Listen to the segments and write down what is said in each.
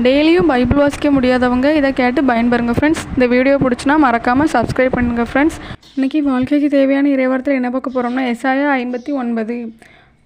டெய்லியும் பைபிள் வாசிக்க முடியாதவங்க இதை கேட்டு பயன்பெறுங்க ஃப்ரெண்ட்ஸ் இந்த வீடியோ பிடிச்சினா மறக்காமல் சப்ஸ்கிரைப் பண்ணுங்கள் ஃப்ரெண்ட்ஸ் இன்றைக்கி வாழ்க்கைக்கு தேவையான இறைவரத்தில் என்ன பார்க்க போகிறோம்னா எஸ்ஆயா ஐம்பத்தி ஒன்பது.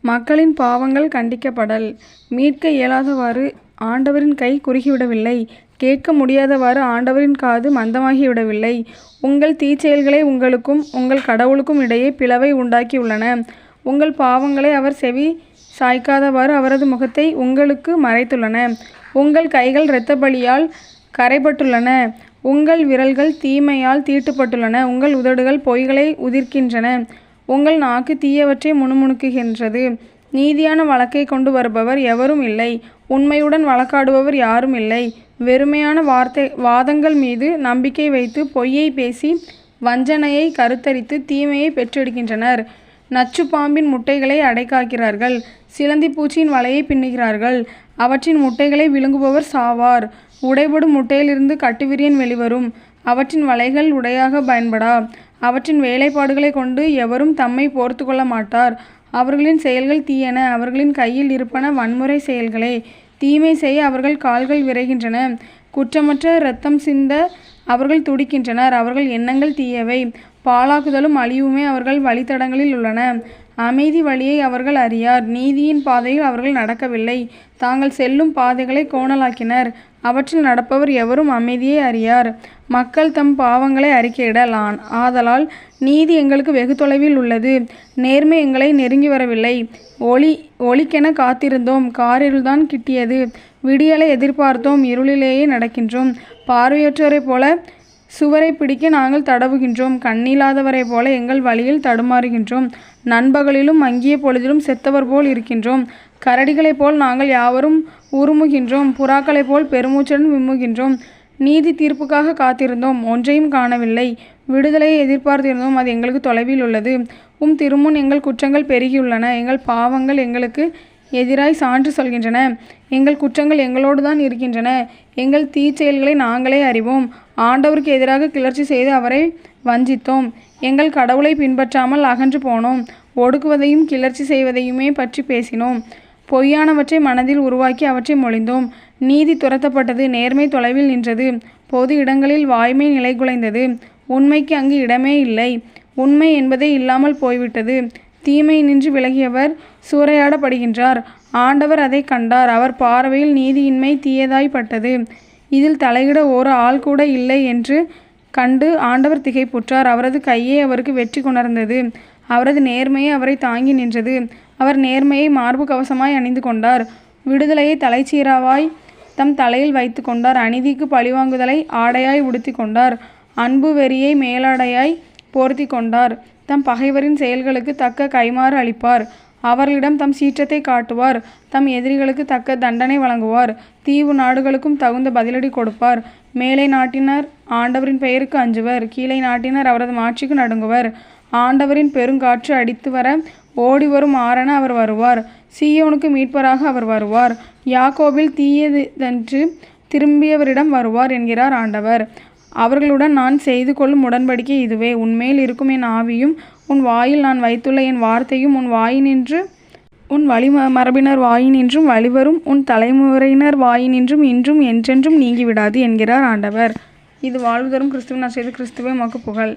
மக்களின் பாவங்கள் கண்டிக்கப்படல். மீட்க இயலாதவாறு ஆண்டவரின் கை குறுகிவிடவில்லை. கேட்க முடியாதவாறு ஆண்டவரின் காது மந்தமாகிவிடவில்லை. உங்கள் தீச்செயல்களை உங்களுக்கும் உங்கள் கடவுளுக்கும் இடையே பிளவை உண்டாக்கியுள்ளன. உங்கள் பாவங்களை அவர் செவி சாய்க்காதவாறு அவரது முகத்தை உங்களுக்கு மறைத்துள்ளன. உங்கள் கைகள் இரத்த பலியால் கரைபட்டுள்ளன. உங்கள் விரல்கள் தீமையால் தீட்டுப்பட்டுள்ளன. உங்கள் உதடுகள் பொய்களை உதிர்க்கின்றன. உங்கள் நாக்கு தீயவற்றை முணுமுணுக்குகின்றது. நீதியான வழக்கை கொண்டு வருபவர் எவரும் இல்லை. உண்மையுடன் வழக்காடுபவர் யாரும் இல்லை. வெறுமையான வார்த்தை வாதங்கள் மீது நம்பிக்கை வைத்து பொய்யை பேசி வஞ்சனையை கருத்தரித்து தீமையை பெற்றெடுக்கின்றனர். நச்சு பாம்பின் முட்டைகளை அடைக்காக்கிறார்கள். சிலந்தி பூச்சியின் வலையை பின்னுகிறார்கள். அவற்றின் முட்டைகளை விழுங்குபவர் சாவார். உடைபடும் முட்டையிலிருந்து கட்டுவிரியன் வெளிவரும். அவற்றின் வலைகள் உடையாக பயன்படா. அவற்றின் வேலைப்பாடுகளை கொண்டு எவரும் தம்மை போர்த்து கொள்ள மாட்டார். அவர்களின் செயல்கள் தீயன. அவர்களின் கையில் இருப்பன வன்முறை செயல்களே. தீமை செய்ய அவர்கள் கால்கள் விரைகின்றன. குற்றமற்ற இரத்தம் சிந்த அவர்கள் துடிக்கின்றனர். அவர்கள் எண்ணங்கள் தீயவை. பாழாக்குதலும் அழிவுமே அவர்கள் வழித்தடங்களில் உள்ளன. அமைதி வழியை அவர்கள் அறியார். நீதியின் பாதையில் அவர்கள் நடக்கவில்லை. தாங்கள் செல்லும் பாதைகளை கோணலாக்கினர். அவற்றில் நடப்பவர் எவரும் அமைதியை அறியார். மக்கள் தம் பாவங்களை அறிக்கையிடலான். ஆதலால் நீதி எங்களுக்கு வெகு தொலைவில் உள்ளது. நேர்மை எங்களை நெருங்கி வரவில்லை. ஒளி ஒளிக்கென காத்திருந்தோம். காரில்தான் கிட்டியது. விடியலை எதிர்பார்த்தோம் இருளிலேயே நடக்கின்றோம். பார்வையற்றோரைப் போல சுவரை பிடிக்க நாங்கள் தடவுகின்றோம். கண்ணில்லாதவரைப் போல எங்கள் வழியில் தடுமாறுகின்றோம். நண்பகலிலும் மங்கிய பொழுதிலும் செத்தவர் போல் இருக்கின்றோம். கரடிகளைப் போல் நாங்கள் யாவரும் உருமுகின்றோம். புறாக்களைப் போல் பெருமூச்சுடன் விம்முகின்றோம். நீதி தீர்ப்புக்காக காத்திருந்தோம். ஒன்றையும் காணவில்லை. விடுதலையை எதிர்பார்த்திருந்தோம். அது எங்களுக்கு தொலைவில் உள்ளது. உம் திருமுன் எங்கள் குற்றங்கள் பெருகியுள்ளன. எங்கள் பாவங்கள் எங்களுக்கு எதிராய் சான்று சொல்கின்றன. எங்கள் குற்றங்கள் எங்களோடு தான் இருக்கின்றன. எங்கள் தீச்செயல்களை நாங்களே அறிவோம். ஆண்டவருக்கு எதிராக கிளர்ச்சி செய்து அவரை வஞ்சித்தோம். எங்கள் கடவுளை பின்பற்றாமல் அகன்று போனோம். ஒடுக்குவதையும் கிளர்ச்சி செய்வதையுமே பற்றி பேசினோம். பொய்யானவற்றை மனதில் உருவாக்கி அவற்றை மொழிந்தோம். நீதி துரத்தப்பட்டது நேர்மை தொலைவில் நின்றது. பொது இடங்களில் வாய்மை நிலைகுலைந்தது. உண்மைக்கு அங்கு இடமே இல்லை. உண்மை என்பதே இல்லாமல் போய்விட்டது. தீமை நின்று விலகியவர் சூறையாடப்படுகின்றார். ஆண்டவர் அதை கண்டார். அவர் பார்வையில் நீதியின்மை தீயதாய்ப்பட்டது. இதில் தலையிட ஒரு ஆள் கூட இல்லை என்று கண்டு ஆண்டவர் திகைப்புற்றார். அவரது கையே அவருக்கு வெற்றி கொணர்ந்தது. அவரது நேர்மையே அவரை தாங்கி நின்றது. அவர் நேர்மையை மார்பு கவசமாய் அணிந்து கொண்டார். விடுதலையை தலைச்சீராவாய் தம் தலையில் வைத்து கொண்டார். அநீதிக்கு பழிவாங்குதலை ஆடையாய் உடுத்தி கொண்டார். அன்பு வெறியை மேலாடையாய் போர்த்தி கொண்டார். தம் பகைவரின் செயல்களுக்கு தக்க கைமாறு அளிப்பார். அவர்களிடம் தம் சீற்றத்தை காட்டுவார். தம் எதிரிகளுக்கு தக்க தண்டனை வழங்குவார். தீவு நாடுகளுக்கும் தகுந்த பதிலடி கொடுப்பார். மேலை நாட்டினர் ஆண்டவரின் பெயருக்கு அஞ்சுவர். கீழே நாட்டினர் அவரது மாட்சிக்கு நடுங்குவர். ஆண்டவரின் பெருங்காற்று அடித்து வர ஓடி வரும் ஆறன அவர் வருவார். சீயோனுக்கு மீட்பராக அவர் வருவார். யாக்கோபில் தீயதன்று திரும்பியவரிடம் வருவார் என்கிறார் ஆண்டவர். அவர்களுடன் நான் செய்து கொள்ளும் உடன்படிக்கை இதுவே. உன்மேல் இருக்கும் என் ஆவியும் உன் வாயில் நான் வைத்துள்ள என் வார்த்தையும் உன் வாயினின்று உன் வழி மரபினர் வாயினின்றும் வழிவரும் உன் தலைமுறையினர் வாயினின்றும் இன்றும் என்றென்றும் நீங்கிவிடாது என்கிறார் ஆண்டவர். இது வாழ்வு தரும் கிறிஸ்துவின் செய்து கிறிஸ்துவே மக்கு புகழ்.